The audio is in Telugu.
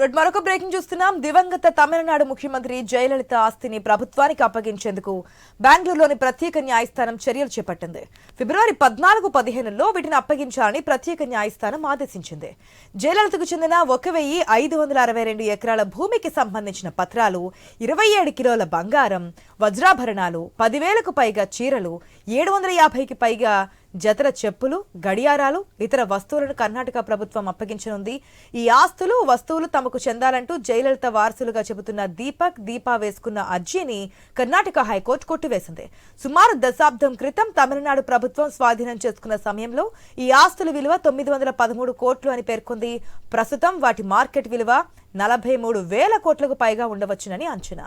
మరొక బ్రేకింగ్ చూస్తున్నాం. దివంగత తమిళనాడు ముఖ్యమంత్రి జయలలిత ఆస్తిని ప్రభుత్వానికి అప్పగించేందుకు బెంగళూరులోని ప్రత్యేక న్యాయస్థానం చర్యలు చేపట్టింది. ఫిబ్రవరి పద్నాలుగు పదిహేనులో వీటిని అప్పగించాలని ప్రత్యేక న్యాయస్థానం ఆదేశించింది. జయలలితకు చెందిన ఒక వెయ్యి ఐదు వందల అరవై రెండు ఎకరాల భూమికి సంబంధించిన పత్రాలు ఇరవై ఏడు కిలోల బంగారం వజ్రాభరణాలు పదివేలకు పైగా చీరలు ఏడు వందల యాభైకి పైగా జతల చెప్పులు గడియారాలు ఇతర వస్తువులను కర్ణాటక ప్రభుత్వం అప్పగించనుంది. ఈ ఆస్తులు వస్తువులు తమకు చెందాలంటూ జయలలిత వారసులుగా చెబుతున్న దీపక్ దీపా వేసుకున్న అర్జీని కర్ణాటక హైకోర్టు కొట్టివేసింది. సుమారు దశాబ్దం క్రితం తమిళనాడు ప్రభుత్వం స్వాధీనం చేసుకున్న సమయంలో ఈ ఆస్తుల విలువ తొమ్మిది వందల పదమూడు కోట్లు అని పేర్కొంది. ప్రస్తుతం వాటి మార్కెట్ విలువ నలభై మూడు వేల కోట్లకు పైగా ఉండవచ్చునని అంచనా.